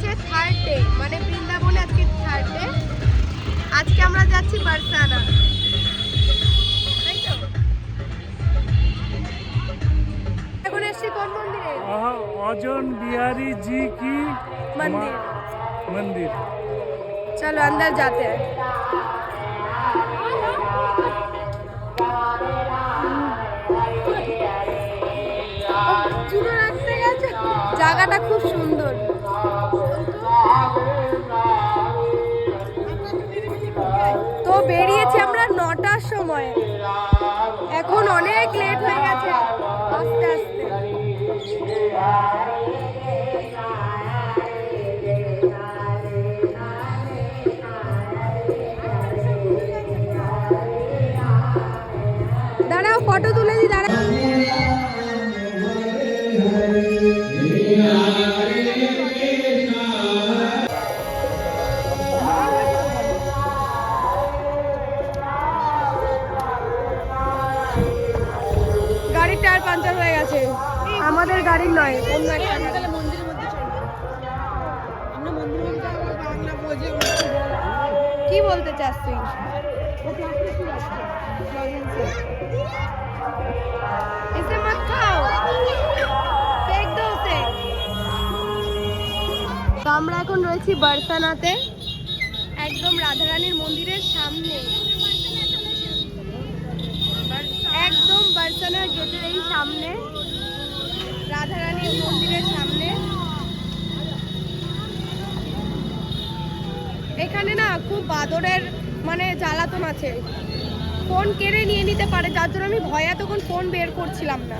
হচ্ছে third day মানে বৃন্দাবনে আজকে থার্ড ডে আজকে আমরা যাচ্ছি বারসানা তাই তো? এখন এসছি কোন মন্দিরে वह अजन बिहारी जी की मंदिर। मा- मंदिर চলো अंदर जाते हैं চুলো রাখতে গেছে জায়গাটা খুব সুন্দর সময়। এখন অনেক লেট হয়ে গেছে। আস্তে আস্তে। তো আমরা এখন রয়েছি বার্সানাতে। একদম রাধারানীর মন্দিরের সামনে। একদম বার্সানার গেটের এই সামনে। রাধারানীর মন্দিরের সামনে। এখানে না খুব বাদরের মানে জ্বালাতন আছে। ফোন কেড়ে নিয়ে নিতে পারে, যার জন্য আমি ভয়ে তখন ফোন বের করছিলাম না।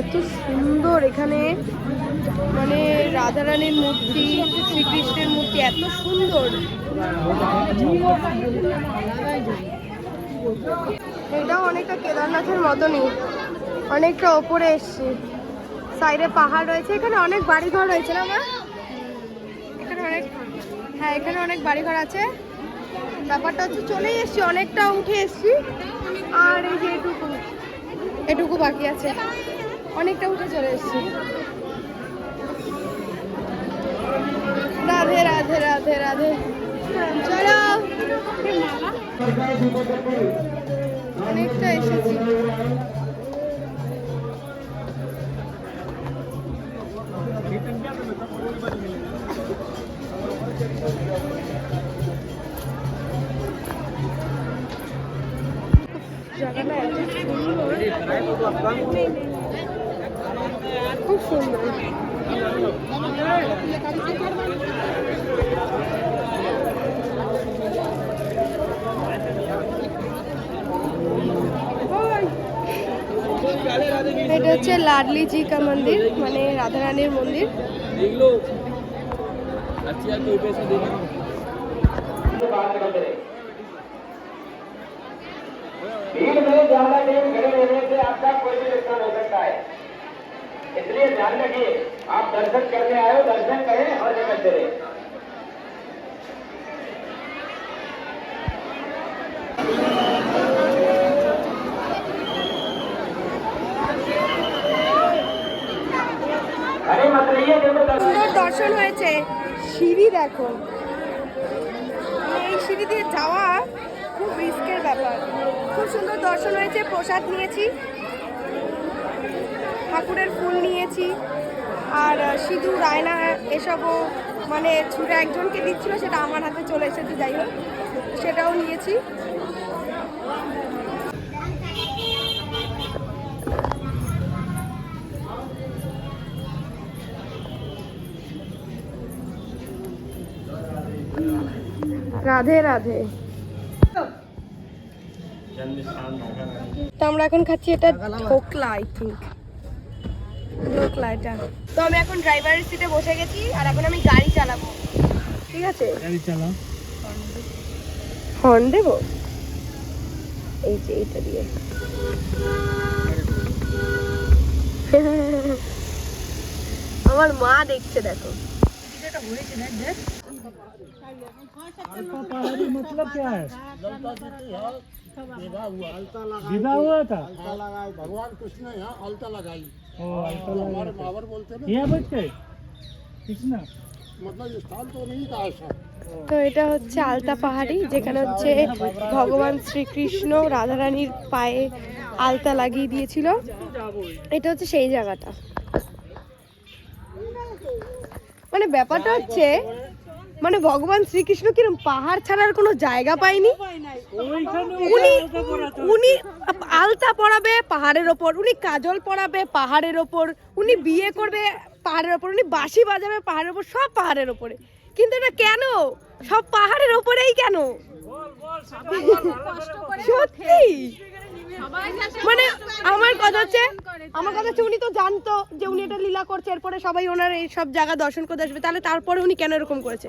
এত সুন্দর এখানে। মানে রাধারানীর মূর্তি, শ্রীকৃষ্ণের মূর্তি, এত সুন্দর। এটাও অনেকটা কেদারনাথের মতনই। অনেকটা ওপরে এসছি। সাইডে পাহাড় রয়েছে, এখানে অনেক বাড়িঘর রয়েছে না অনেক হ্যাঁ এখানে অনেক বাড়িঘর আছে। ব্যাপারটা হচ্ছে চলেই এসছি, অনেকটা উঠে এসছি। আর এই যে এটুকু এটুকু বাকি আছে। অনেকটা উঠে চলে এসছি। রাধে রাধে রাধে রাধে। চলো। অনেকটা এসেছি। এটা হচ্ছে লাডলি জি কা মন্দির মানে রাধারানীর মন্দির। सकता है इसलिए ध्यान रखिए आप दर्शन करने आए हो दर्शन करें और जगह चले अरे मत रहिए देखो दर्शन সুন্দর দর্শন হয়েছে সিঁড়ি দেখো এই সিঁড়ি দিয়ে যাওয়া খুব রিস্কের ব্যাপার খুব সুন্দর দর্শন হয়েছে প্রসাদ নিয়েছি ঠাকুরের ফুল নিয়েছি। আর সিঁদুর আয়না এসবও মানে ছুটে একজনকে দিচ্ছিল, সেটা আমার হাতে চলে এসেছে, যাই হোক, সেটাও নিয়েছি। রাধে রাধে। তো আমরা এখন খাচ্ছি এটা ঢোকলা আই থিঙ্ক ঢোকলা এটা তো আমি এখন ড্রাইভারের সিটে বসে গেছি আর এখন আমি গাড়ি চালাবো ঠিক আছে गाड़ी चला হর্ন দেবো এই যে এইটা দিয়ে আমার মা দেখছে দেখো अल्फा पहाड़ी मतलब क्या है विदा हुआ था लगाए भगवान कृष्ण ने यहाँ अलता लगाई ओ अल्फा लगा हमारे था। बाबर बोलते हैं यहाँ बैठ गए कितना তো এটা হচ্ছে আলতা পাহাড়ি যেখানে হচ্ছে ভগবান শ্রীকৃষ্ণ রাধারানীর পায়ে আলতা লাগিয়ে দিয়েছিল এটা হচ্ছে সেই জায়গাটা মানে ব্যাপারটা হচ্ছে মানে ভগবান শ্রীকৃষ্ণ কিরম পাহাড় ছাড়ার কোনো জায়গা পায়নি ওইখানে উনি আলতা পরাতো। উনি আলতা পরাবে, পাহাড়ের ওপর। উনি কাজল পরাবে, পাহাড়ের ওপর। উনি বিয়ে করবে, পাহাড়ের ওপর। উনি বাঁশি বাজাবে, পাহাড়ের ওপর। সব পাহাড়ের ওপরে। কিন্তু এটা কেন? সব পাহাড়ের ওপরেই কেন? সত্যি? মানে আমার কথা হচ্ছে, আমার কথা হচ্ছে উনি তো জানতো যে উনি এটা লীলা করছে। এরপরে সবাই ওনার এই সব জায়গা দর্শন করতে আসবে। তাহলে তারপরে উনি কেন এরকম করেছে?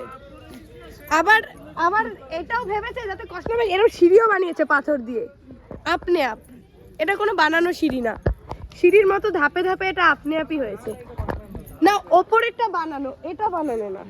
আবার আবার এটাও ভেবেছে যাতে কষ্ট হবে এরকম সিঁড়িও বানিয়েছে পাথর দিয়ে। আপনি আপ। এটা কোনো বানানো সিঁড়ি না। সিঁড়ির মতো ধাপে ধাপে এটা আপনি আপই হয়েছে। না ওপরেরটা বানানো এটা বানানো না।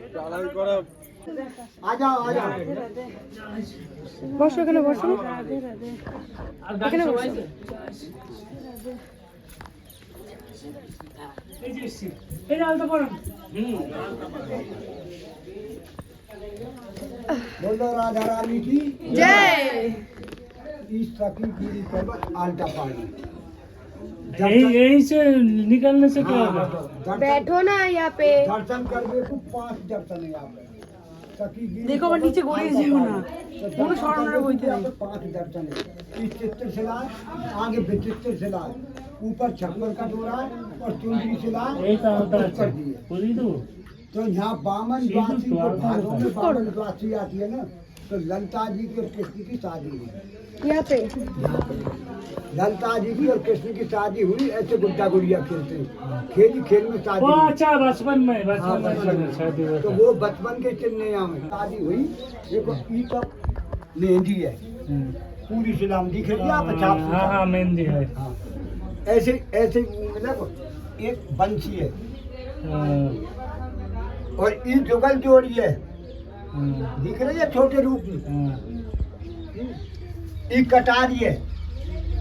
রানী কি? জয়। इस तकी गिरी पर आल्टा पानी यही से निकलने से क्या हाँ, होगा? बैठो ना यहाँ पे। दर्शन कर दे तू तो पाँच दर्शन है। यहाँ पे देखो দেখো আবার নিচে গড়িয়ে যেও না কোনো স্মরণের বইতে इधर पाँच दर्शन है। इस चित्र शिला आगे विचित्र शिला। ऊपर छप्पर का डोरा और चुंदी शिला। तो, तो।, तो यहाँ बामन द्वासी को भारत में बामन द्वासी आती है ना। तो ललिता जी की और कृष्ण की शादी हुई। यहाँ पे। ललिता जी की और कृष्ण की शादी हुई ऐसे गुड्डा गुड़िया खेलते। हैं खेली खेल में शादी वो अच्छा बचपन में हाँ, बचपन बचपन में। तो वो बचपन के चिन्ह में। शादी हुई देखो ई का मेहंदी है। हम्म। पूरी सिलाम दिख रही है आप हाँ हाँ मेहंदी है। हाँ। ऐसे ऐसे मतलब एक बंशी है। हाँ, और ई जुगल जोड़ी है हाँ, दिख रही है छोटे रूप में? हाँ। ई कटारी है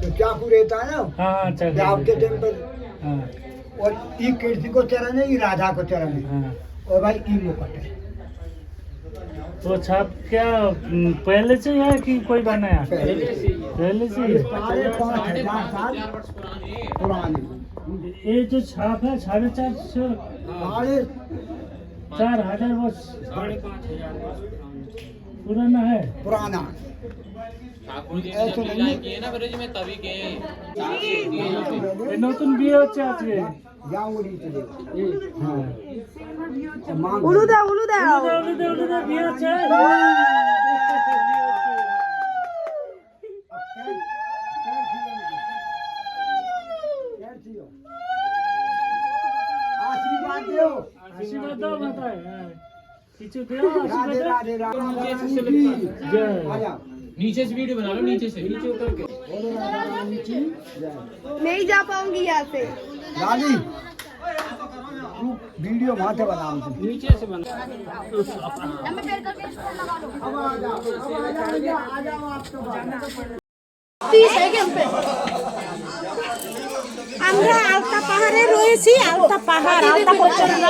तो चाकू रहता है ना? हाँ हाँ के टाइम पर हाँ। और ई कृष्ण को चरण है ई राधा को चरण है। हाँ। और भाई ई मुकट है। तो छाप क्या हम्म, पहले से है कि कोई बनाया पहले से। पहले से साढ़े पाँच हज़ार साल पुराने। ये जो छाप है साढ़े चार सौ साढ़े चार हजार वर्ष पुराना है पुराना ऐसे नहीं ये নতুন বিয়ে হচ্ছে আজকে यहाँ उड़ी चले হ্যাঁ मांग উলু দাও উলু দাও উলুদে, উলুদে, উলুদে বিয়ে হচ্ছে नीचे से वीडियो बना लो नीचे से नीचे उतर के बोलो राधा रानी की जय नहीं जा पाऊंगी यहाँ से रानी तू वीडियो वहाँ से बना मुझे नीचे से बना अब आ जाओ अब आ जाओ आ जाओ आप तो আমরা আলতা পাহাড়ে রয়েছি আলতা পাহাড় আলতা পর্যন্ত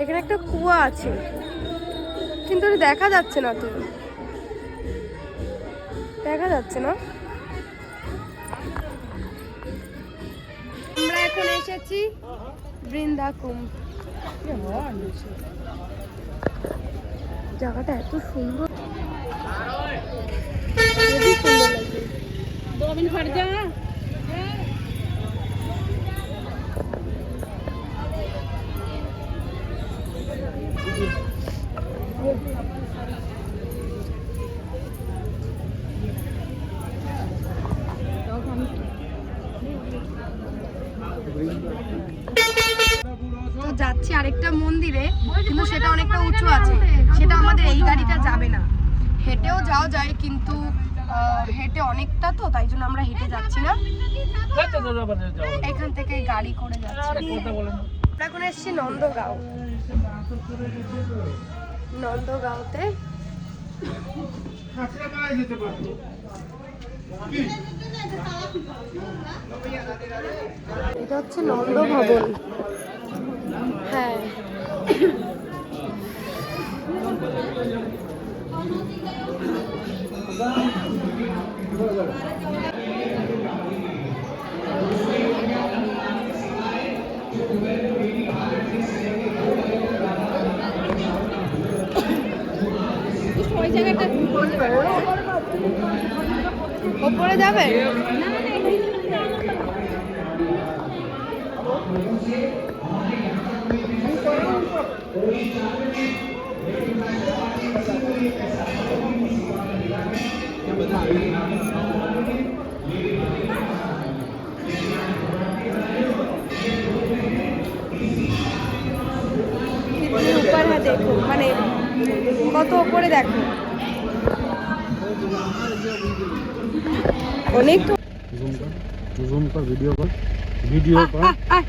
এখানে একটা কুয়া আছে। কিন্তু দেখা যাচ্ছে না তো। দেখা যাচ্ছে না। আমরা এখন এসেছি বৃন্দাকুম। জায়গাটা এত সুন্দর। তো যাচ্ছি আরেকটা মন্দিরে, কিন্তু সেটা অনেকটা উঁচু আছে। সেটা আমাদের এই গাড়িটা যাবে না। হেঁটেও যাওয়া যায়, কিন্তু হেঁটে অনেকটা তো তাই জন্য আমরা হেঁটে যাচ্ছি না। যাও, যাও, যাও। এখান থেকে গাড়ি করে যাচ্ছি। আমরা এখন এসেছি নন্দগাঁও। নন্দগাঁওতে। এটা হচ্ছে নন্দ ওই জায়গাটা ওপরে যাবে না ऊपर है देखो মানে কত উপরে দেখো অনেক তো जूम कर जूम कर वीडियो कर वीडियो कर আহ, আহ।